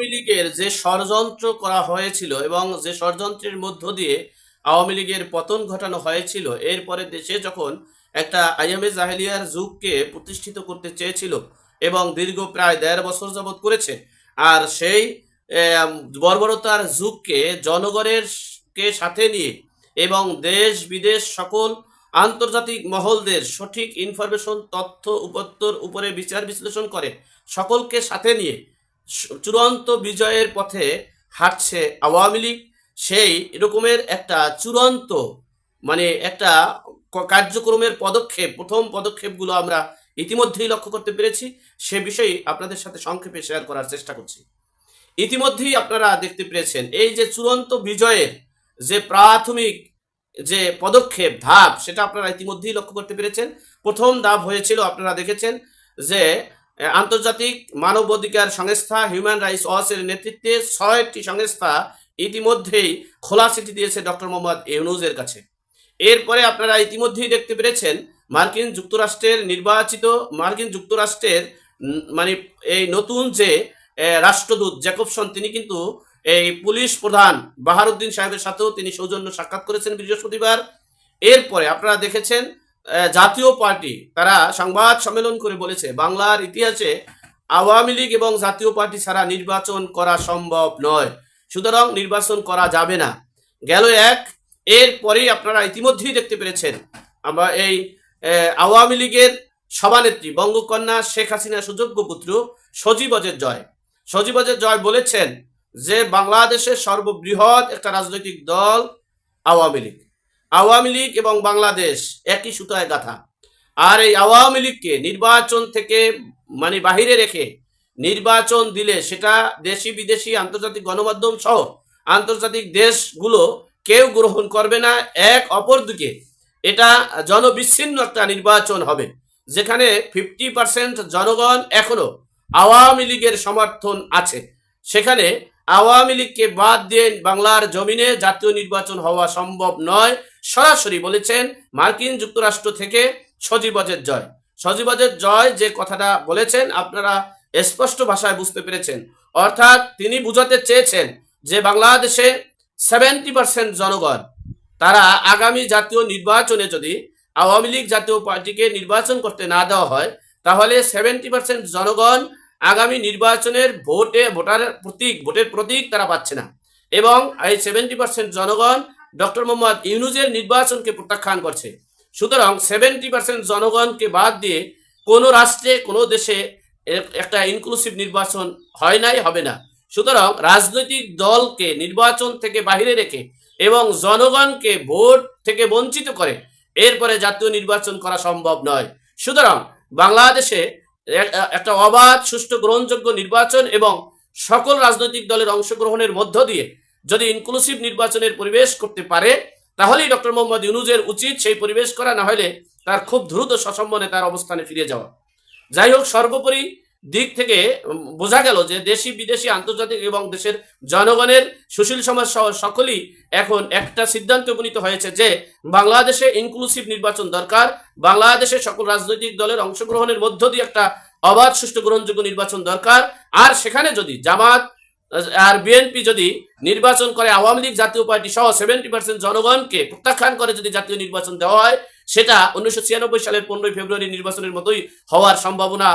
আওয়ামী লীগের যে ষড়যন্ত্র করা হয়েছিল এবং যে ষড়যন্ত্রের মধ্য দিয়ে আওয়ামী লীগের পতন ঘটানো হয়েছিল, এরপরে দেশে যখন একটা আইএমএ জাহেলিয়ার যুগকে প্রতিষ্ঠিত করতে চেয়েছিল এবং দীর্ঘ প্রায় দেড় বছর যাবৎ করেছে, আর সেই বর্বরতার যুগকে জনগণের কে সাথে নিয়ে এবং দেশ বিদেশ সকল আন্তর্জাতিক মহলদের সঠিক ইনফরমেশন তথ্য উপত্তর উপরে বিচার বিশ্লেষণ করে সকলকে সাথে নিয়ে চূড়ান্ত বিজয়ের পথে হাঁটছে আওয়ামী লীগ। সেই এরকমের একটা চূড়ান্ত মানে একটা কার্যক্রমের পদক্ষেপ, প্রথম পদক্ষেপগুলো আমরা ইতিমধ্যেই লক্ষ্য করতে পেরেছি। সে বিষয়ে আপনাদের সাথে সংক্ষেপে শেয়ার করার চেষ্টা করছি। ইতিমধ্যেই আপনারা দেখতে পেরেছেন, এই যে চূড়ান্ত বিজয়ের যে প্রাথমিক যে পদক্ষেপ, ধাপ, সেটা আপনারা ইতিমধ্যেই লক্ষ্য করতে পেরেছেন। প্রথম ধাপ হয়েছিল, আপনারা দেখেছেন যে আন্তর্জাতিক মানবাধিকার সংস্থা হিউম্যান রাইটস ওয়াচের নেতৃত্বে ছয়টি সংস্থা ইতিমধ্যেই খোলা চিঠি দিয়েছে ডক্টর মোহাম্মদ ইউনুজের কাছে। এরপরে আপনারা ইতিমধ্যেই দেখতে পেরেছেন মার্কিন যুক্তরাষ্ট্রের নির্বাচিত, মার্কিন যুক্তরাষ্ট্রের মানে এই নতুন যে রাষ্ট্রদূত জ্যাকবসন, তিনি কিন্তু এই পুলিশ প্রধান বাহারুদ্দিন সাহেবের সাথেও তিনি সৌজন্য সাক্ষাৎ করেছেন বৃহস্পতিবার। এরপরে আপনারা দেখেছেন জাতীয় পার্টি, তারা সংবাদ সম্মেলন করে বলেছে, বাংলার ইতিহাসে আওয়ামী লীগ এবং জাতীয় পার্টি ছাড়া নির্বাচন করা সম্ভব নয়। সুতরাং নির্বাচন করা যাবে না। গেল এক এরপরেই আপনারা ইতিমধ্যেই দেখতে পেরেছেন, আমরা এই আওয়ামী লীগের সভানেত্রী বঙ্গকন্যা শেখ হাসিনা সুযোগ্য পুত্র সজীব অজের জয়। সজীব অজের জয় বলেছেন যে, বাংলাদেশের সর্ববৃহৎ একটা রাজনৈতিক দল আওয়ামী লীগ। আওয়ামী লীগ এবং বাংলাদেশ একই সুতায় গাথা। আর এই আওয়ামী লীগকে নির্বাচন থেকে মানে বাহিরে রেখে নির্বাচন দিলে সেটা দেশি বিদেশি আন্তর্জাতিক গণমাধ্যম সহ আন্তর্জাতিক দেশগুলো কেউ গ্রহণ করবে না, এক অপর দিকে এটা জনবিচ্ছিন্ন একটা নির্বাচন হবে, যেখানে ফিফটি পার্সেন্ট জনগণ এখনও আওয়ামী লীগের সমর্থন আছে। সেখানে আওয়ামী লীগকে বাদ দিয়ে বাংলার জমিনে জাতীয় নির্বাচন হওয়া সম্ভব নয়। সরাসরি বলেছেন মার্কিন যুক্তরাষ্ট্র থেকে সজীবজের জয়। সজীবজের জয় যে কথাটা বলেছেন, আপনারা স্পষ্ট ভাষায় বুঝতে পেরেছেন। অর্থাৎ তিনি বুঝাতে চেয়েছেন যে বাংলাদেশে সেভেন্টি পার্সেন্ট জনগণ, তারা আগামী জাতীয় নির্বাচনে যদি আওয়ামী লীগ জাতীয় পার্টিকে নির্বাচন করতে না দেওয়া হয়, তাহলে সেভেন্টি পার্সেন্ট জনগণ আগামী নির্বাচনের ভোটে ভোটারের প্রতীক, ভোটের প্রতীক তারা পাচ্ছে না। এবং এই সেভেন্টি পার্সেন্ট জনগণ ডক্টর মোহাম্মদ ইউনুজের নির্বাচনকে প্রত্যাখ্যান করছে। সুতরাং সেভেন্টি পার্সেন্ট জনগণকে বাদ দিয়ে কোনো রাষ্ট্রে, কোনো দেশে একটা ইনক্লুসিভ নির্বাচন হয় নাই, হবে না। সুতরাং রাজনৈতিক দলকে নির্বাচন থেকে বাইরে রেখে এবং জনগণকে ভোট থেকে বঞ্চিত করে এরপরে জাতীয় নির্বাচন করা সম্ভব নয়। সুতরাং বাংলাদেশে একটা অবাধ, সুষ্ঠু, গ্রহণযোগ্য নির্বাচন এবং সকল রাজনৈতিক দলের অংশগ্রহণের মধ্য দিয়ে যদি ইনক্লুসিভ নির্বাচনের পরিবেশ করতে পারে, তাহলেই ডক্টর মোহাম্মদ ইউনুজের উচিত সেই পরিবেশ করা, না হলে তার খুব দ্রুত সসম্মানে তার অবস্থানে ফিরে যাওয়া। যাই হোক, সর্বোপরি দিক থেকে বোঝা গেল যে দেশি বিদেশি আন্তর্জাতিক এবং দেশের জনগণের সুশীল সমাজ সহ সকলেই এখন একটা সিদ্ধান্ত উপনীত হয়েছে যে বাংলাদেশে ইনক্লুসিভ নির্বাচন দরকার। বাংলাদেশে সকল রাজনৈতিক দলের অংশগ্রহণের মধ্য দিয়ে একটা অবাধ সুষ্ঠু গ্রহণযোগ্য নির্বাচন দরকার। আর সেখানে যদি জামাত আর বিএনপি যদি নির্বাচন করে আওয়ামী লীগ জাতীয় পার্টি সহ সেভেন্টি পার্সেন্ট জনগণকে প্রত্যাখ্যান করে যদি জাতীয় নির্বাচন দেওয়া হয়, সেটা উনিশশো ছিয়ানব্বই সালের পনেরোই ফেব্রুয়ারি নির্বাচনের মতোই হওয়ার সম্ভাবনা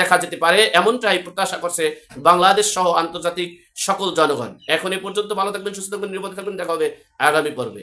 দেখা যেতে পারে। এমনটাই প্রত্যাশা করছে বাংলাদেশ সহ আন্তর্জাতিক সকল জনগণ। এখন এ পর্যন্ত ভালো থাকবেন, সুস্থ থাকবেন, নিরাপদ থাকবেন। দেখা হবে আগামী পর্বে।